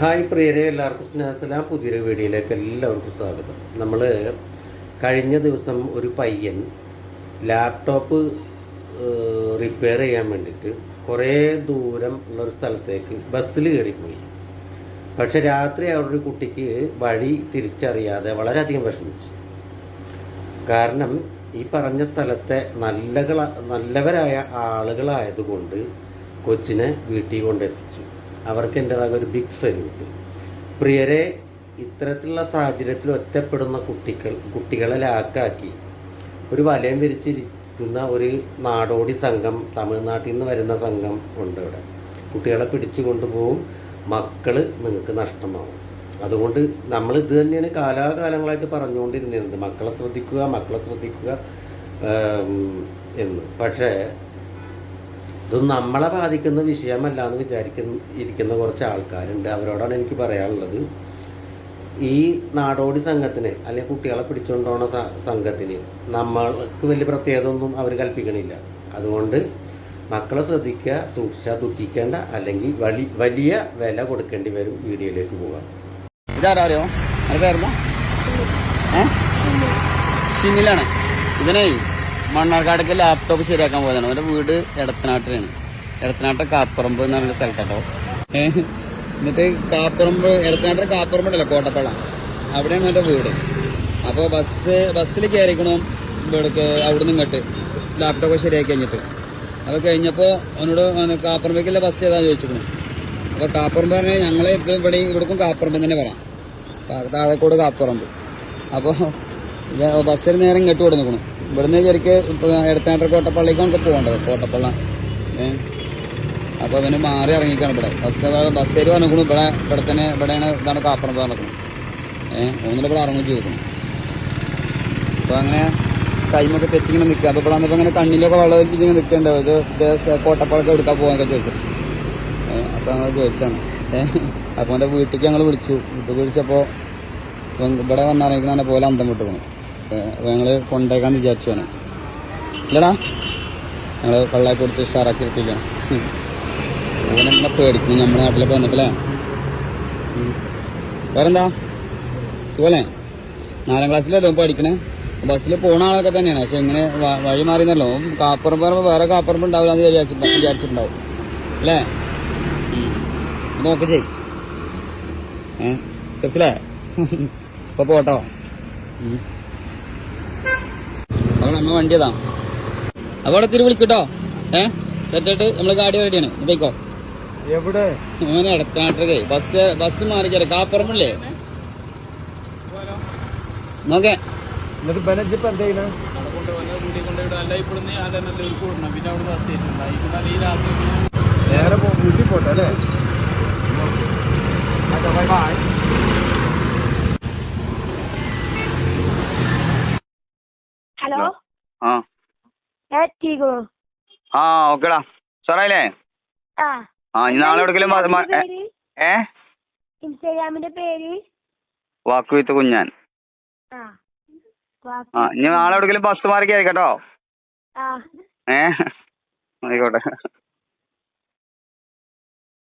Hi പ്രിയരെ എല്ലാവർക്കും സ്നേഹസലാം പുതിയൊരു വീഡിയോയിലേക്ക് എല്ലാവർക്കും സ്വാഗതം. നമ്മൾ കഴിഞ്ഞ ദിവസം ഒരു പയ്യൻ ലാപ്ടോപ്പ് റിപ്പയർ ചെയ്യാൻ വേണ്ടിയിട്ട് കുറേ ദൂരം ഉള്ളൊരു സ്ഥലത്തേക്ക് ബസ്സിൽ കയറിപ്പോയി. പക്ഷെ രാത്രി അവിടെ ഒരു കുട്ടിക്ക് വഴി തിരിച്ചറിയാതെ വളരെയധികം വിഷമിച്ചു. കാരണം ഈ പറഞ്ഞ സ്ഥലത്തെ നല്ലകള നല്ലവരായ ആളുകളായതുകൊണ്ട് കൊച്ചിനെ വീട്ടിൽ കൊണ്ടെത്തിച്ചു. അവർക്ക് എന്റെ വക ഒരു ബിഗ് സല്യൂട്ട് പ്രിയരെ ഇത്തരത്തിലുള്ള സാഹചര്യത്തിൽ ഒറ്റപ്പെടുന്ന കുട്ടികൾ കുട്ടികളെ ലാക്കാക്കി ഒരു വലയം വിരിച്ചിരിക്കുന്ന ഒരു നാടോടി സംഘം തമിഴ്നാട്ടിൽ നിന്ന് വരുന്ന സംഘം ഉണ്ട് ഇവിടെ. കുട്ടികളെ പിടിച്ചു കൊണ്ടുപോകും മക്കൾ നിങ്ങൾക്ക് നഷ്ടമാവും. അതുകൊണ്ട് നമ്മൾ ഇത് തന്നെയാണ് കാലാകാലങ്ങളായിട്ട് പറഞ്ഞുകൊണ്ടിരുന്നത് മക്കളെ ശ്രദ്ധിക്കുക മക്കളെ ശ്രദ്ധിക്കുക എന്ന്. പക്ഷേ ഇത് നമ്മളെ ബാധിക്കുന്ന വിഷയമല്ല എന്ന് വിചാരിക്കുന്ന ഇരിക്കുന്ന കുറച്ച് ആൾക്കാരുണ്ട്. അവരോടാണ് എനിക്ക് പറയാനുള്ളത്. ഈ നാടോടി സംഘത്തിന് അല്ലെങ്കിൽ കുട്ടികളെ പിടിച്ചുകൊണ്ടുപോണ സംഘത്തിന് നമ്മൾക്ക് വലിയ പ്രത്യേകത ഒന്നും അവർ കൽപ്പിക്കണില്ല. അതുകൊണ്ട് മക്കളെ ശ്രദ്ധിക്കുക സൂക്ഷിച്ച ദുഃഖിക്കേണ്ട അല്ലെങ്കിൽ വലി വലിയ വില കൊടുക്കേണ്ടി വരും വീഡിയോയിലേക്ക് പോകാം ഇതാരാ അറിയോ ഏ? സിനിലാണ് മണ്ണാർക്കാടേക്ക് ലാപ്ടോപ്പ് ശരിയാക്കാൻ പോയതാണ്. അവന്റെ വീട് എടത്തനാട്ടിലാണ്. എടത്തനാട്ട കാപ്പറമ്പ് എന്ന് പറഞ്ഞ സ്ഥലത്താട്ടോ. എന്നിട്ട് കാപ്പറമ്പ് എടത്തനാട്ടെ കാപ്പറമ്പ് ഉണ്ടല്ലോ കോട്ടപ്പള അവിടെയാണ് എന്റെ വീട്. അപ്പൊ ബസ് ബസ്സിൽ കയറിക്കണം ഇവിടേക്ക് നിന്ന് ഇങ്ങോട്ട്. ലാപ്ടോപ്പ് ശരിയാക്കി കഴിഞ്ഞിട്ട്. അപ്പൊ കഴിഞ്ഞപ്പോ അവനോട് അവന് കാപ്പറമ്പേക്കുള്ള ബസ് ഏതാ ചോദിച്ചിരുന്നു അപ്പൊ കാപ്പറമ്പ് പറഞ്ഞാൽ ഞങ്ങളെ ഇത് ഇവിടെ ഇവിടേക്കും കാപ്പറമ്പ് തന്നെ പറയാം താഴെക്കോട് കാപ്പറമ്പ്. അപ്പൊ ബസ്സിന് ബസ്സിൽ നേരം ഇങ്ങോട്ട് കൊടുക്കണം ഇവിടുന്ന് ശരിക്ക് ഇപ്പൊ എടത്തനാട്ടർ കോട്ടപ്പള്ളിക്ക് നമുക്ക് പോകേണ്ടത്. കോട്ടപ്പള്ള. ഏഹ് അപ്പൊ അവന് മാറി ഇറങ്ങിക്കാണ് ഇവിടെ. ബസ് കയറി പറഞ്ഞിരിക്കണു ഇവിടെ ഇവിടെ തന്നെ ഇവിടെയാണ് ഇതാണ് കാപ്പറമ്പ് നടക്കുന്നത് ഏഹ് ഒന്നിട്ട് ഇവിടെ ഇറങ്ങും ചെയ്തിരിക്കണം അപ്പൊ അങ്ങനെ കൈമൊക്കെ തെറ്റിങ്ങനെ നിൽക്കുക അപ്പൊ ഇവിടെ അങ്ങനെ കണ്ണിലൊക്കെ വെള്ളം ഒലിച്ചിങ്ങനെ ഇങ്ങനെ ഇത് ഇത് കോട്ടപ്പളൊക്കെ എടുക്കാൻ പോകാനൊക്കെ ചോദിച്ചു. ഏഹ് അപ്പൊ ഞങ്ങൾ ചോദിച്ചാണ്. ഏഹ് അപ്പൊ എന്റെ വീട്ടിലേക്ക് ഞങ്ങൾ വിളിച്ചു. വീട്ടിൽ വിളിച്ചപ്പോ ഇവൻ ഇവിടെ വന്നിറങ്ങിക്കുന്ന പോലെ അന്തം വിട്ടു ഞങ്ങൾ കൊണ്ടേക്കാന്ന് വിചാരിച്ചാണ് ഇല്ലടാ. ഞങ്ങൾ വെള്ളമൊക്കെ കൊടുത്ത് ഉഷാറാക്കി എടുത്തില്ല ഓനെന്നെ പേടിക്കും നമ്മുടെ നാട്ടിലൊക്കെ വന്നിട്ടല്ലേ. വേറെന്താ? സുഖല്ലേ? നാലാം ക്ലാസ്സിലല്ലോ പഠിക്കണേ. ബസ്സിൽ പോണ ആളൊക്കെ തന്നെയാണ്. പക്ഷെ ഇങ്ങനെ വഴി മാറിയെന്നല്ലോ. കാപ്പറമ്പ് വേറെ കാപ്പറമ്പ് ഉണ്ടാവില്ല എന്ന് വിചാരിച്ചിട്ടുണ്ടാവും വിചാരിച്ചിട്ടുണ്ടാവും. അല്ലേ. നോക്ക് ചെയ് ഏ ശരിച്ചില്ലേ ഇപ്പൊ പോട്ടോ. അപ്പോൾ നമ്മ വണ്ടി അതാ അവിടെ തിരി വിളിക്കട്ടോ ഏ? സെറ്റായിട്ട് നമ്മൾ ഗാഡി റെഡിയാണ്. പോയിക്കോ. എവിടെ? ഓനെ ഇടത്താട്ടേ ബസ് ബസ് മാറി ചേരാ കാപ്പറമ്പില്ലേ? നോക്കേ. എന്നിട്ട് ബനജിപ്പ് എന്ത് വേറെ നേരെ വീട്ടിൽ പോട്ടെ അല്ലേ? ഹലോ ആ എത്തിക്കോ ആ ഓക്കെടാ. സാറായില്ലേ? ആ. ഇനി നാളെ എവിടെങ്കിലും ഏ- ഇൻസ്റ്റാഗ്രാമിന്റെ പേര്? വാക്ക് വിത്ത് കുഞ്ഞാൻ. ആ. ഇനി നാളെ എവിടെങ്കിലും ബസ് മാറി കേട്ടോ ഏ? ആയിക്കോട്ടെ.